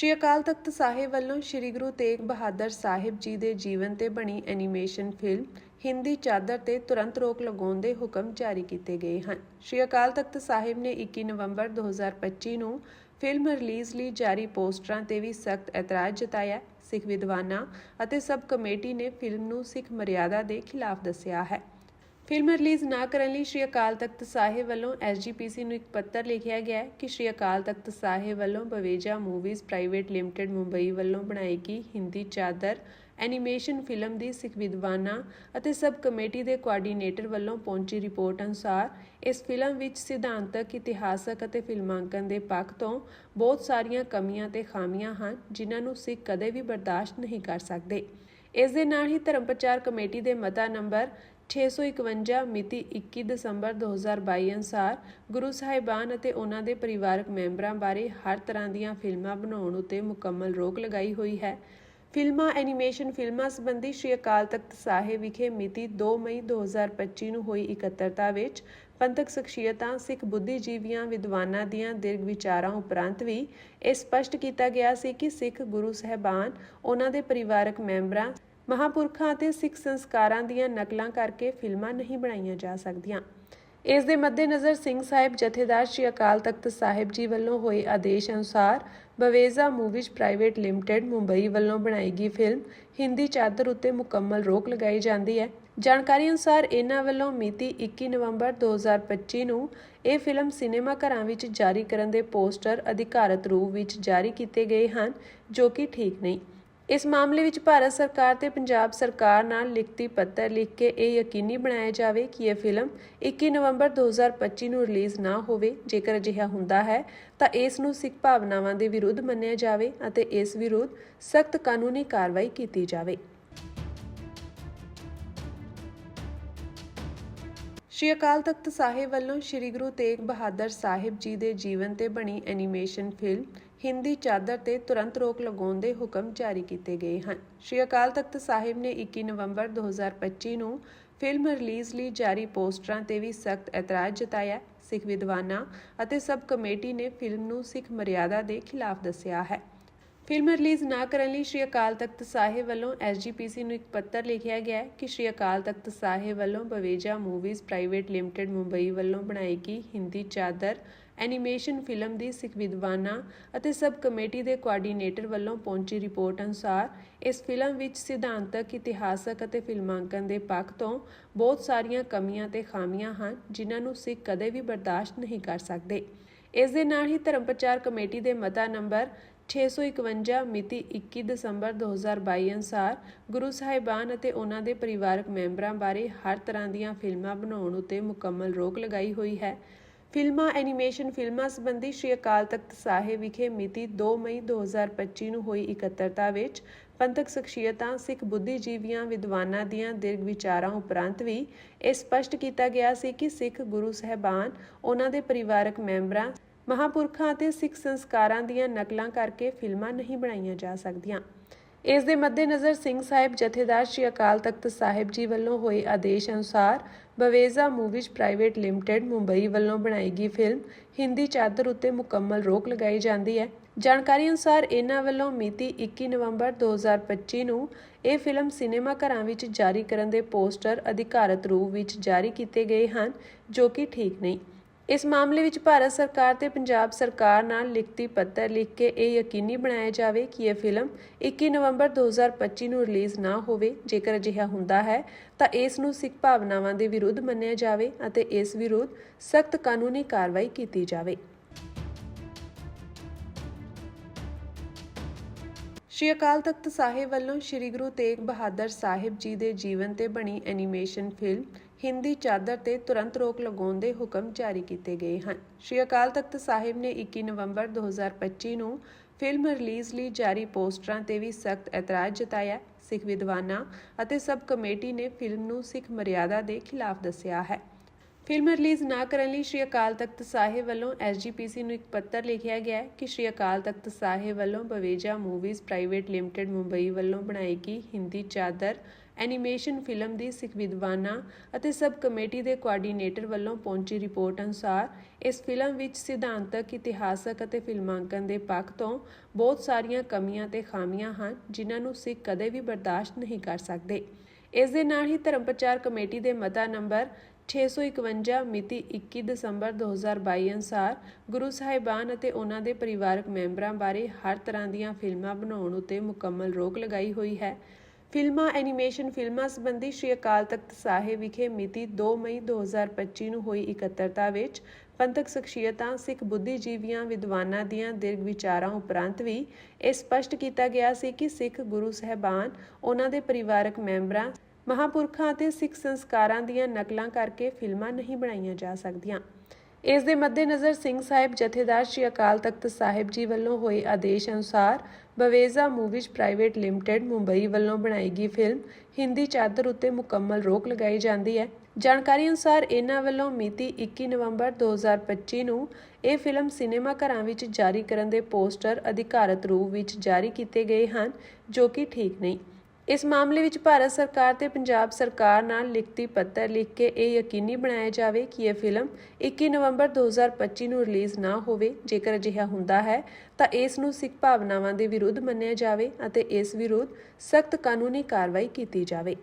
ਸ਼੍ਰੀ ਅਕਾਲ ਤਖਤ ਸਾਹਿਬ ਵੱਲੋਂ ਸ਼੍ਰੀ ਗੁਰੂ ਤੇਗ ਬਹਾਦਰ ਸਾਹਿਬ ਜੀ ਦੇ ਜੀਵਨ ਤੇ ਬਣੀ ਐਨੀਮੇਸ਼ਨ ਫਿਲਮ ਹਿੰਦੀ ਚਾਦਰ ਤੇ ਤੁਰੰਤ ਰੋਕ ਲਗਾਉਣ ਦੇ ਹੁਕਮ ਜਾਰੀ ਕੀਤੇ ਗਏ ਹਨ। ਸ਼੍ਰੀ ਅਕਾਲ ਤਖਤ ਸਾਹਿਬ ਨੇ 21 ਨਵੰਬਰ 2025 ਨੂੰ ਫਿਲਮ ਰਿਲੀਜ਼ ਲਈ ਜਾਰੀ ਪੋਸਟਰਾਂ ਤੇ ਵੀ ਸਖਤ ਇਤਰਾਜ਼ ਜਤਾਇਆ। ਸਿੱਖ ਵਿਦਵਾਨਾਂ ਅਤੇ ਸਬ ਕਮੇਟੀ ਨੇ ਫਿਲਮ ਨੂੰ ਸਿੱਖ ਮਰਿਆਦਾ ਦੇ ਖਿਲਾਫ ਦੱਸਿਆ ਹੈ। ਫਿਲਮ ਰਿਲੀਜ਼ ਨਾ ਕਰਨ ਲਈ ਸ਼੍ਰੀ ਅਕਾਲ ਤਖਤ ਸਾਹਿਬ ਵੱਲੋਂ ਐਸਜੀਪੀਸੀ ਨੂੰ ਇੱਕ ਪੱਤਰ ਲਿਖਿਆ ਗਿਆ ਹੈ ਕਿ ਸ਼੍ਰੀ ਅਕਾਲ ਤਖਤ ਸਾਹਿਬ ਵੱਲੋਂ Baweja movies private limited Mumbai ਵੱਲੋਂ ਬਣਾਈ ਗਈ ਹਿੰਦੀ ਚਾਦਰ, ਐਨੀਮੇਸ਼ਨ ਫਿਲਮ ਦੀ ਸਿੱਖ ਵਿਦਵਾਨਾਂ ਅਤੇ ਸਬ ਕਮੇਟੀ ਦੇ ਕੋਆਰਡੀਨੇਟਰ ਵੱਲੋਂ ਪਹੁੰਚੀ ਰਿਪੋਰਟ ਅਨੁਸਾਰ, ਇਸ ਫਿਲਮ ਵਿੱਚ ਸਿਧਾਂਤਕ, ਇਤਿਹਾਸਕ ਅਤੇ ਫਿਲਮਾਂਕਨ ਦੇ ਪੱਖ ਤੋਂ ਬਹੁਤ ਸਾਰੀਆਂ ਕਮੀਆਂ ਤੇ ਖਾਮੀਆਂ ਹਨ, ਜਿਨ੍ਹਾਂ ਨੂੰ ਸਿੱਖ ਕਦੇ ਵੀ ਬਰਦਾਸ਼ਤ ਨਹੀਂ ਕਰ ਸਕਦੇ। ਇਸ ਦੇ ਨਾਲ ਹੀ ਧਰਮ ਪ੍ਰਚਾਰ ਕਮੇਟੀ ਦੇ ਮਤਾ ਨੰਬਰ 651 ਮਿਤੀ 21 ਦਸੰਬਰ 2022 ਅਨੁਸਾਰ ਗੁਰੂ ਸਾਹਿਬਾਨ ਅਤੇ ਉਹਨਾਂ ਦੇ ਪਰਿਵਾਰਕ ਮੈਂਬਰਾਂ ਬਾਰੇ ਹਰ ਤਰ੍ਹਾਂ ਦੀਆਂ ਫਿਲਮਾਂ ਬਣਾਉਣ ਉਤੇ ਮੁਕੰਮਲ ਰੋਕ ਲਗਾਈ ਹੋਈ ਹੈ। ਫਿਲਮਾਂ, ਐਨੀਮੇਸ਼ਨ ਫਿਲਮਾਂ ਸੰਬੰਧੀ ਸ਼੍ਰੀ ਅਕਾਲ ਤਖਤ ਸਾਹਿਬ ਵਿਖੇ ਮਿਤੀ 2 ਮਈ 2025 ਨੂੰ ਹੋਈ ਇਕੱਤਰਤਾ ਵਿੱਚ ਪੰਥਕ ਸ਼ਖਸੀਅਤਾਂ, ਸਿੱਖ ਬੁੱਧੀਜੀਵੀਆਂ, ਵਿਦਵਾਨਾਂ ਦੀਆਂ ਦਿਰਘ ਵਿਚਾਰਾਂ ਉਪਰੰਤ ਵੀ ਇਹ ਸਪਸ਼ਟ ਕੀਤਾ ਗਿਆ ਸੀ ਕਿ ਸਿੱਖ ਗੁਰੂ ਸਾਹਿਬਾਨ, ਉਹਨਾਂ ਦੇ ਪਰਿਵਾਰਕ ਮੈਂਬਰਾਂ ਮਹਾਪੁਰਖਾਂ ਅਤੇ ਸਿੱਖ ਸੰਸਕਾਰਾਂ ਦੀਆਂ ਨਕਲਾਂ ਕਰਕੇ ਫਿਲਮਾਂ ਨਹੀਂ ਬਣਾਈਆਂ ਜਾ ਸਕਦੀਆਂ। ਇਸ ਦੇ ਮੱਦੇਨਜ਼ਰ ਸਿੰਘ ਸਾਹਿਬ ਜਥੇਦਾਰ ਸ਼੍ਰੀ ਅਕਾਲ ਤਖਤ ਸਾਹਿਬ ਜੀ ਵੱਲੋਂ ਹੋਏ ਆਦੇਸ਼ ਅਨੁਸਾਰ Baweja movies private limited Mumbai ਵੱਲੋਂ ਬਣਾਈ ਗਈ ਫਿਲਮ ਹਿੰਦੀ ਚਾਦਰ ਉੱਤੇ ਮੁਕੰਮਲ ਰੋਕ ਲਗਾਈ ਜਾਂਦੀ ਹੈ। ਜਾਣਕਾਰੀ ਅਨੁਸਾਰ ਇਹਨਾਂ ਵੱਲੋਂ ਮਿਤੀ 21 ਨਵੰਬਰ 2025 ਨੂੰ ਇਹ ਫਿਲਮ ਸਿਨੇਮਾ ਘਰਾਂ ਵਿੱਚ ਜਾਰੀ ਕਰਨ ਦੇ ਪੋਸਟਰ ਅਧਿਕਾਰਤ ਰੂਪ ਵਿੱਚ ਜਾਰੀ ਕੀਤੇ ਗਏ ਹਨ, ਜੋ ਕਿ ਠੀਕ ਨਹੀਂ। ਇਸ ਮਾਮਲੇ ਵਿੱਚ ਭਾਰਤ ਸਰਕਾਰ ਤੇ ਪੰਜਾਬ ਸਰਕਾਰ ਨਾਲ ਲਿਖਤੀ ਪੱਤਰ ਲਿਖ ਕੇ ਇਹ ਯਕੀਨੀ ਬਣਾਇਆ ਜਾਵੇ ਕਿ ਇਹ ਫਿਲਮ 21 ਨਵੰਬਰ 2025 ਨੂੰ ਰਿਲੀਜ਼ ਨਾ ਹੋਵੇ। ਜੇਕਰ ਅਜਿਹਾ ਹੁੰਦਾ ਹੈ, ਤਾਂ ਇਸ ਨੂੰ ਸਿੱਖ ਭਾਵਨਾਵਾਂ ਦੇ ਵਿਰੁੱਧ ਮੰਨਿਆ ਜਾਵੇ ਅਤੇ ਇਸ ਵਿਰੁੱਧ ਸਖਤ ਕਾਨੂੰਨੀ ਕਾਰਵਾਈ ਕੀਤੀ ਜਾਵੇ। ਸ਼੍ਰੀ ਅਕਾਲ ਤਖਤ ਸਾਹਿਬ ਵੱਲੋਂ ਸ਼੍ਰੀ ਗੁਰੂ ਤੇਗ ਬਹਾਦਰ ਸਾਹਿਬ ਜੀ ਦੇ ਜੀਵਨ ਤੇ ਬਣੀ ਐਨੀਮੇਸ਼ਨ ਫਿਲਮ ਹਿੰਦੀ ਚਾਦਰ ਤੇ ਤੁਰੰਤ ਰੋਕ ਲਗਾਉਣ ਦੇ ਹੁਕਮ ਜਾਰੀ ਕੀਤੇ ਗਏ ਹਨ। ਸ਼੍ਰੀ ਅਕਾਲ ਤਖਤ ਸਾਹਿਬ ਨੇ 21 ਨਵੰਬਰ 2025 ਨੂੰ ਫਿਲਮ ਰਿਲੀਜ਼ ਲਈ ਜਾਰੀ ਪੋਸਟਰਾਂ ਤੇ ਵੀ ਸਖਤ ਇਤਰਾਜ਼ ਜਤਾਇਆ। ਸਿੱਖ ਵਿਦਵਾਨਾਂ ਅਤੇ ਸਬ ਕਮੇਟੀ ਨੇ ਫਿਲਮ ਨੂੰ ਸਿੱਖ ਮਰਿਆਦਾ ਦੇ ਖਿਲਾਫ ਦੱਸਿਆ ਹੈ। ਫਿਲਮ ਰਿਲੀਜ਼ ਨਾ ਕਰਨ ਲਈ ਸ਼੍ਰੀ ਅਕਾਲ ਤਖਤ ਸਾਹਿਬ ਵੱਲੋਂ ਐਸਜੀਪੀਸੀ ਨੂੰ ਇੱਕ ਪੱਤਰ ਲਿਖਿਆ ਗਿਆ ਹੈ ਕਿ ਸ਼੍ਰੀ ਅਕਾਲ ਤਖਤ ਸਾਹਿਬ ਵੱਲੋਂ Baweja movies private limited Mumbai ਵੱਲੋਂ ਬਣਾਈ ਗਈ ਹਿੰਦੀ ਚਾਦਰ, ਐਨੀਮੇਸ਼ਨ ਫਿਲਮ ਦੀ ਸਿੱਖ ਵਿਦਵਾਨਾਂ ਅਤੇ ਸਬ ਕਮੇਟੀ ਦੇ ਕੋਆਰਡੀਨੇਟਰ ਵੱਲੋਂ ਪਹੁੰਚੀ ਰਿਪੋਰਟ ਅਨੁਸਾਰ, ਇਸ ਫਿਲਮ ਵਿੱਚ ਸਿਧਾਂਤਕ, ਇਤਿਹਾਸਕ ਅਤੇ ਫਿਲਮਾਂਕਨ ਦੇ ਪੱਖ ਤੋਂ ਬਹੁਤ ਸਾਰੀਆਂ ਕਮੀਆਂ ਤੇ ਖਾਮੀਆਂ ਹਨ, ਜਿਨ੍ਹਾਂ ਨੂੰ ਸਿੱਖ ਕਦੇ ਵੀ ਬਰਦਾਸ਼ਤ ਨਹੀਂ ਕਰ ਸਕਦੇ। ਇਸ ਦੇ ਨਾਲ ਹੀ ਧਰਮ ਪ੍ਰਚਾਰ ਕਮੇਟੀ ਦੇ ਮਤਾ ਨੰਬਰ 651 ਮਿਤੀ 21 ਦਸੰਬਰ 2022 ਅਨੁਸਾਰ ਗੁਰੂ ਸਾਹਿਬਾਨ ਅਤੇ ਉਹਨਾਂ ਦੇ ਪਰਿਵਾਰਕ ਮੈਂਬਰਾਂ ਬਾਰੇ ਹਰ ਤਰ੍ਹਾਂ ਦੀਆਂ ਫਿਲਮਾਂ ਬਣਾਉਣ ਉਤੇ ਮੁਕੰਮਲ ਰੋਕ ਲਗਾਈ ਹੋਈ ਹੈ। ਫਿਲਮਾਂ, ਐਨੀਮੇਸ਼ਨ ਫਿਲਮਾਂ ਸੰਬੰਧੀ ਸ਼੍ਰੀ ਅਕਾਲ ਤਖਤ ਸਾਹਿਬ ਵਿਖੇ ਮਿਤੀ 2 ਮਈ 2025 ਨੂੰ ਹੋਈ ਇਕੱਤਰਤਾ ਵਿੱਚ ਪੰਥਕ ਸ਼ਖਸੀਅਤਾਂ, ਸਿੱਖ ਬੁੱਧੀਜੀਵੀਆਂ, ਵਿਦਵਾਨਾਂ ਦੀਆਂ ਦਿਰਗ ਵਿਚਾਰਾਂ ਉਪਰੰਤ ਵੀ ਇਹ ਸਪਸ਼ਟ ਕੀਤਾ ਗਿਆ ਸੀ ਕਿ ਸਿੱਖ ਗੁਰੂ ਸਾਹਿਬਾਨ, ਉਹਨਾਂ ਦੇ ਪਰਿਵਾਰਕ ਮੈਂਬਰਾਂ ਮਹਾਪੁਰਖਾਂ ਅਤੇ ਸਿੱਖ ਸੰਸਕਾਰਾਂ ਦੀਆਂ ਨਕਲਾਂ ਕਰਕੇ ਫਿਲਮਾਂ ਨਹੀਂ ਬਣਾਈਆਂ ਜਾ ਸਕਦੀਆਂ। ਇਸ ਦੇ ਮੱਦੇਨਜ਼ਰ ਸਿੰਘ ਸਾਹਿਬ ਜਥੇਦਾਰ ਸ਼੍ਰੀ ਅਕਾਲ ਤਖਤ ਸਾਹਿਬ ਜੀ ਵੱਲੋਂ ਹੋਏ ਆਦੇਸ਼ ਅਨੁਸਾਰ Baweja movies private limited Mumbai ਵੱਲੋਂ ਬਣਾਈ ਗਈ ਫਿਲਮ। ਹਿੰਦੀ ਚਾਦਰ ਉੱਤੇ ਮੁਕੰਮਲ ਰੋਕ ਲਗਾਈ ਜਾਂਦੀ ਹੈ। ਜਾਣਕਾਰੀ ਅਨੁਸਾਰ ਇਹਨਾਂ ਵੱਲੋਂ ਮਿਤੀ 21 ਨਵੰਬਰ 2025 ਨੂੰ ਇਹ ਫਿਲਮ ਸਿਨੇਮਾ ਘਰਾਂ ਵਿੱਚ ਜਾਰੀ ਕਰਨ ਦੇ ਪੋਸਟਰ ਅਧਿਕਾਰਤ ਰੂਪ ਵਿੱਚ ਜਾਰੀ ਕੀਤੇ ਗਏ ਹਨ, ਜੋ ਕਿ ਠੀਕ ਨਹੀਂ। ਇਸ ਮਾਮਲੇ ਵਿੱਚ ਭਾਰਤ ਸਰਕਾਰ ਤੇ ਪੰਜਾਬ ਸਰਕਾਰ ਨਾਲ ਲਿਖਤੀ ਪੱਤਰ ਲਿਖ ਕੇ ਇਹ ਯਕੀਨੀ ਬਣਾਇਆ ਜਾਵੇ ਕਿ ਇਹ ਫਿਲਮ 21 ਨਵੰਬਰ 2025 ਨੂੰ ਰਿਲੀਜ਼ ਨਾ ਹੋਵੇ। ਜੇਕਰ ਅਜਿਹਾ ਹੁੰਦਾ ਹੈ, ਤਾਂ ਇਸ ਨੂੰ ਸਿੱਖ ਭਾਵਨਾਵਾਂ ਦੇ ਵਿਰੁੱਧ ਮੰਨਿਆ ਜਾਵੇ ਅਤੇ ਇਸ ਵਿਰੁੱਧ ਸਖਤ ਕਾਨੂੰਨੀ ਕਾਰਵਾਈ ਕੀਤੀ ਜਾਵੇ। ਸ਼੍ਰੀ ਅਕਾਲ ਤਖਤ ਸਾਹਿਬ ਵੱਲੋਂ ਸ਼੍ਰੀ ਗੁਰੂ ਤੇਗ ਬਹਾਦਰ ਸਾਹਿਬ ਜੀ ਦੇ ਜੀਵਨ ਤੇ ਬਣੀ ਐਨੀਮੇਸ਼ਨ ਫਿਲਮ ਹਿੰਦੀ ਚਾਦਰ ਤੇ ਤੁਰੰਤ ਰੋਕ ਲਗਾਉਣ ਦੇ ਹੁਕਮ ਜਾਰੀ ਕੀਤੇ ਗਏ ਹਨ। ਸ਼੍ਰੀ ਅਕਾਲ ਤਖਤ ਸਾਹਿਬ ਨੇ 21 ਨਵੰਬਰ 2025 ਨੂੰ ਫਿਲਮ ਰਿਲੀਜ਼ ਲਈ ਜਾਰੀ ਪੋਸਟਰਾਂ ਤੇ ਵੀ ਸਖਤ ਇਤਰਾਜ਼ ਜਤਾਇਆ। ਸਿੱਖ ਵਿਦਵਾਨਾਂ ਅਤੇ ਸਬ ਕਮੇਟੀ ਨੇ ਫਿਲਮ ਨੂੰ ਸਿੱਖ ਮਰਿਆਦਾ ਦੇ ਖਿਲਾਫ ਦੱਸਿਆ ਹੈ। ਫਿਲਮ ਰਿਲੀਜ਼ ਨਾ ਕਰਨ ਲਈ ਸ਼੍ਰੀ ਅਕਾਲ ਤਖਤ ਸਾਹਿਬ ਵੱਲੋਂ ਐਸਜੀਪੀਸੀ ਨੂੰ ਇੱਕ ਪੱਤਰ ਲਿਖਿਆ ਗਿਆ ਕਿ ਸ਼੍ਰੀ ਅਕਾਲ ਤਖਤ ਸਾਹਿਬ ਵੱਲੋਂ Baweja movies private limited Mumbai ਵੱਲੋਂ ਬਣਾਈ ਗਈ ਹਿੰਦੀ ਚਾਦਰ ਐਨੀਮੇਸ਼ਨ ਫਿਲਮ ਦੀ ਸਿੱਖ ਵਿਦਵਾਨਾਂ ਅਤੇ ਸਬ ਕਮੇਟੀ ਦੇ ਕੋਆਰਡੀਨੇਟਰ ਵੱਲੋਂ ਪਹੁੰਚੀ ਰਿਪੋਰਟ ਅਨੁਸਾਰ, ਇਸ ਫਿਲਮ ਵਿੱਚ ਸਿਧਾਂਤਕ, ਇਤਿਹਾਸਕ ਅਤੇ ਫਿਲਮਾਂਕਨ ਦੇ ਪੱਖ ਤੋਂ ਬਹੁਤ ਸਾਰੀਆਂ ਕਮੀਆਂ ਤੇ ਖਾਮੀਆਂ ਹਨ, ਜਿਨ੍ਹਾਂ ਨੂੰ ਸਿੱਖ ਕਦੇ ਵੀ ਬਰਦਾਸ਼ਤ ਨਹੀਂ ਕਰ ਸਕਦੇ। ਇਸ ਦੇ ਨਾਲ ਹੀ ਧਰਮ ਪ੍ਰਚਾਰ ਕਮੇਟੀ ਦੇ ਮਤਾ ਨੰਬਰ 651 ਮਿਤੀ 21 ਦਸੰਬਰ 2022 ਅਨੁਸਾਰ, ਗੁਰੂ ਸਾਹਿਬਾਨ ਅਤੇ ਉਹਨਾਂ ਦੇ ਪਰਿਵਾਰਕ ਮੈਂਬਰਾਂ ਬਾਰੇ ਹਰ ਤਰ੍ਹਾਂ ਦੀਆਂ ਫਿਲਮਾਂ ਬਣਾਉਣ ਉਤੇ ਮੁਕੰਮਲ ਰੋਕ ਲਗਾਈ ਹੋਈ ਹੈ। ਫਿਲਮਾਂ, ਐਨੀਮੇਸ਼ਨ ਫਿਲਮਾਂ ਸੰਬੰਧੀ ਸ਼੍ਰੀ ਅਕਾਲ ਤਖਤ ਸਾਹਿਬ ਵਿਖੇ ਮਿਤੀ 2 ਮਈ 2025 ਨੂੰ ਹੋਈ ਇਕੱਤਰਤਾ ਵਿੱਚ ਪੰਥਕ ਸ਼ਖਸੀਅਤਾਂ, ਸਿੱਖ ਬੁੱਧੀਜੀਵੀਆਂ, ਵਿਦਵਾਨਾਂ ਦੀਆਂ ਦਿਰਗ ਵਿਚਾਰਾਂ ਉਪਰੰਤ ਵੀ ਇਹ ਸਪਸ਼ਟ ਕੀਤਾ ਗਿਆ ਸੀ ਕਿ ਸਿੱਖ ਗੁਰੂ ਸਾਹਿਬਾਨ, ਉਹਨਾਂ ਦੇ ਪਰਿਵਾਰਕ ਮੈਂਬਰਾਂ, ਮਹਾਪੁਰਖਾਂ ਅਤੇ ਸਿੱਖ ਸੰਸਕਾਰਾਂ ਦੀਆਂ ਨਕਲਾਂ ਕਰਕੇ ਫਿਲਮਾਂ ਨਹੀਂ ਬਣਾਈਆਂ ਜਾ ਸਕਦੀਆਂ। ਇਸ ਦੇ ਮੱਦੇਨਜ਼ਰ ਸਿੰਘ ਸਾਹਿਬ ਜਥੇਦਾਰ ਸ਼੍ਰੀ ਅਕਾਲ ਤਖਤ ਸਾਹਿਬ ਜੀ ਵੱਲੋਂ ਹੋਏ ਆਦੇਸ਼ ਅਨੁਸਾਰ Baweja movies private limited Mumbai ਵੱਲੋਂ ਬਣਾਈ ਗਈ ਫਿਲਮ ਹਿੰਦੀ ਚਾਦਰ ਉੱਤੇ ਮੁਕੰਮਲ ਰੋਕ ਲਗਾਈ ਜਾਂਦੀ ਹੈ। ਜਾਣਕਾਰੀ ਅਨੁਸਾਰ ਇਹਨਾਂ ਵੱਲੋਂ ਮਿਤੀ 21 ਨਵੰਬਰ 2025 ਨੂੰ ਇਹ ਫਿਲਮ ਸਿਨੇਮਾ ਘਰਾਂ ਵਿੱਚ ਜਾਰੀ ਕਰਨ ਦੇ ਪੋਸਟਰ ਅਧਿਕਾਰਤ ਰੂਪ ਵਿੱਚ ਜਾਰੀ ਕੀਤੇ ਗਏ ਹਨ, ਜੋ ਕਿ ਠੀਕ ਨਹੀਂ। ਇਸ ਮਾਮਲੇ ਵਿੱਚ ਭਾਰਤ ਸਰਕਾਰ ਤੇ ਪੰਜਾਬ ਸਰਕਾਰ ਨਾਲ ਲਿਖਤੀ ਪੱਤਰ ਲਿਖ ਕੇ ਇਹ ਯਕੀਨੀ ਬਣਾਇਆ ਜਾਵੇ ਕਿ ਇਹ ਫਿਲਮ 21 ਨਵੰਬਰ 2025 ਨੂੰ ਰਿਲੀਜ਼ ਨਾ ਹੋਵੇ। ਜੇਕਰ ਅਜਿਹਾ ਹੁੰਦਾ ਹੈ, ਤਾਂ ਇਸ ਨੂੰ ਸਿੱਖ ਭਾਵਨਾਵਾਂ ਦੇ ਵਿਰੁੱਧ ਮੰਨਿਆ ਜਾਵੇ ਅਤੇ ਇਸ ਵਿਰੁੱਧ ਸਖਤ ਕਾਨੂੰਨੀ ਕਾਰਵਾਈ ਕੀਤੀ ਜਾਵੇ।